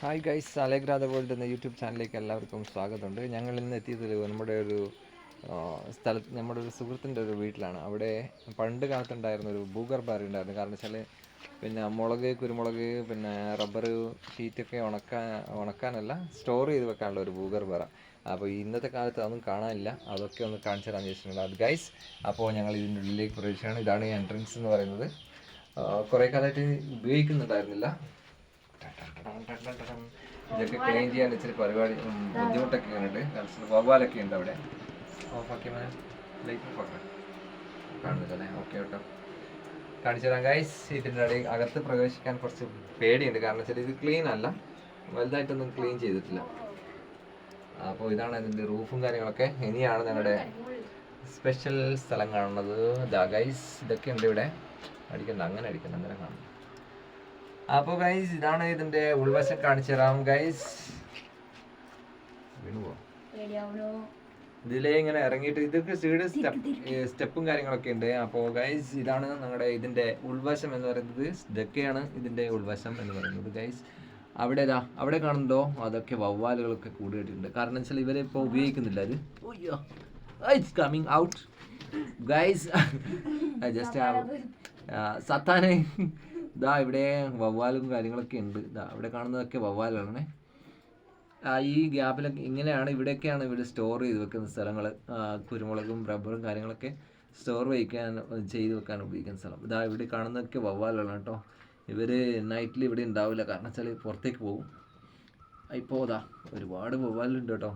Hi guys അലേഗ്രാദ world എന്ന YouTube ചാനലിലേക്ക് എല്ലാവർക്കും സ്വാഗതമുണ്ട്. ഞങ്ങൾ ഇന്ന് എത്തിയത് നമ്മുടെ ഒരു സ്ഥലത്ത് നമ്മുടെ ഒരു സുഹൃത്തിന്റെ ഒരു വീട്ടിലാണ്. അവിടെ പണ്ട് കാലത്തുണ്ടായിരുന്ന ഒരു ഭൂഗർഭ അറി ഉണ്ടായിരുന്നു കാരണം വെച്ചാൽ പിന്നെ മുളക് കുരുമുളക് പിന്നെ റബ്ബർ ഷീറ്റൊക്കെ ഉണക്കാൻ ഉണക്കാനല്ല സ്റ്റോർ ചെയ്ത് വെക്കാനുള്ള ഒരു ഭൂഗർഭ അറ അപ്പോൾ ഇന്നത്തെ കാലത്ത് അതൊന്നും കാണാനില്ല. അതൊക്കെ ഒന്ന് കാണിച്ചു തരാൻ ചോദിച്ചിട്ടുണ്ട് ഗൈസ് അപ്പോൾ ഞങ്ങൾ ഇതിന്റെ ഉള്ളിലേക്ക് പ്രവേശിക്കുകയാണ്. ഇതാണ് എൻട്രൻസ് എന്ന് പറയുന്നത്. കുറേ കാലമായിട്ട് ഉപയോഗിക്കുന്നുണ്ടായിരുന്നില്ല. ഇതൊക്കെ ക്ലീൻ ചെയ്യാൻ ഇച്ചിരി പരിപാടി ബുദ്ധിമുട്ടൊക്കെ ഉണ്ട്. വവ്വാലൊക്കെ ഉണ്ട് അവിടെ. ഓഫാക്കി ലൈറ്റ് ഓഫാക്കാം കാണുന്നില്ല അല്ലേ ഓക്കെ കേട്ടോ. കാണിച്ചു തരാം ഗൈസ് ഇതിന്റെ ഇടയിൽ അകത്ത് പ്രവേശിക്കാൻ കുറച്ച് പേടിയുണ്ട്. കാരണം വെച്ചാൽ ഇത് ക്ലീൻ അല്ല. വലുതായിട്ടൊന്നും ക്ലീൻ ചെയ്തിട്ടില്ല. അപ്പോൾ ഇതാണ് ഇതിന്റെ റൂഫും കാര്യങ്ങളൊക്കെ. ഇനിയാണ് ഞങ്ങളുടെ സ്പെഷ്യൽ സ്ഥലം കാണുന്നത്. ദാ ഗൈസ് ഇതൊക്കെ ഉണ്ട് ഇവിടെ. അടിക്കണ്ട അങ്ങനെ അടിക്കണ്ട. അങ്ങനെ കാണുന്നു അപ്പോൾ ഗൈസ് ഇതാണ് ഇതിന്റെ ഉൾവശം കാണിച്ചു തരാം ഗൈസ് ഇതിലെ ഇങ്ങനെ ഇറങ്ങിയിട്ട് ഇതൊക്കെ സീഡ് സ്റ്റെപ്പ് സ്റ്റെപ്പും കാര്യങ്ങളൊക്കെ ഉണ്ട്. അപ്പോൾ ഗൈസ് ഇതാണ് നമ്മുടെ ഇതിന്റെ ഉൾവശം എന്ന് പറയുന്നത്. ഇതൊക്കെയാണ് ഇതിന്റെ ഉൾവശം എന്ന് പറയുന്നത് ഗൈസ് അവിടെ ഇതാ അവിടെ കാണുന്നുണ്ടോ? അതൊക്കെ വവ്വാലുകളൊക്കെ കൂടിയിട്ടുണ്ട്. കാരണം വെച്ചാൽ ഇവരെ ഇപ്പോൾ ഉപയോഗിക്കുന്നില്ല അത് it's coming out guys just സത്താനെ. ഇതാ ഇവിടെ വവ്വാലും കാര്യങ്ങളൊക്കെ ഉണ്ട്. ഇതാ ഇവിടെ കാണുന്നതൊക്കെ വവ്വാലാണ്. ഈ ഗ്യാപ്പിലൊക്കെ ഇങ്ങനെയാണ് ഇവിടെയൊക്കെയാണ് ഇവിടെ സ്റ്റോർ ചെയ്ത് വെക്കുന്ന സ്ഥലങ്ങൾ കുരുമുളകും റബ്ബറും കാര്യങ്ങളൊക്കെ സ്റ്റോർ വയ്ക്കാൻ ചെയ്ത് വെക്കാൻ ഉപയോഗിക്കുന്ന സ്ഥലം. ഇതാ ഇവിടെ കാണുന്നതൊക്കെ വവ്വാലാണ് കേട്ടോ. ഇവർ നൈറ്റിൽ ഇവിടെ ഉണ്ടാവില്ല. കാരണം വെച്ചാൽ പുറത്തേക്ക് പോകും. ഇപ്പോൾ അതാ ഒരുപാട് വവ്വാലുണ്ട് കേട്ടോ.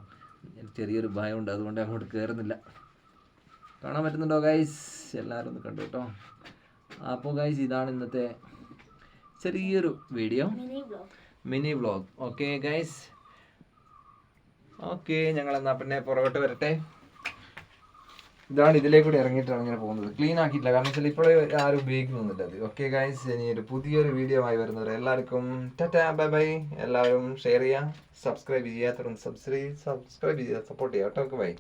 ചെറിയൊരു ഭയമുണ്ട്. അതുകൊണ്ട് അങ്ങോട്ട് കയറുന്നില്ല കാണാൻ പറ്റുന്നുണ്ടോ ഗൈസ് എല്ലാവരും ഒന്ന് കണ്ടു കേട്ടോ. അപ്പോൾ ഗൈസ് ഇതാണ് ഇന്നത്തെ ചെറിയൊരു video mini vlog okay guys okay ഞങ്ങൾ എന്നാ പിന്നെ പുറകോട്ട് വരട്ടെ. ഇതാണ് ഇതിലേക്ക് കൂടി ഇറങ്ങിയിട്ടാണ് ഇങ്ങനെ പോകുന്നത്. ക്ലീൻ ആക്കിയിട്ടില്ല. കാരണം വെച്ചാൽ ഇപ്പോഴേ ആരും ഉപയോഗിക്കുന്നില്ല അത്. ഓക്കെ ഗൈസ് ഇനി ഒരു പുതിയൊരു വീഡിയോ ആയി വരുന്നവരെ എല്ലാവർക്കും ടാറ്റാ ബൈ ബൈ. എല്ലാവരും ഷെയർ ചെയ്യുക സബ്സ്ക്രൈബ് ചെയ്യാത്തവരും സബ്സ്ക്രൈബ് സബ്സ്ക്രൈബ് ചെയ്യുക. സപ്പോർട്ട് ചെയ്യുക. കേട്ടോ ബൈ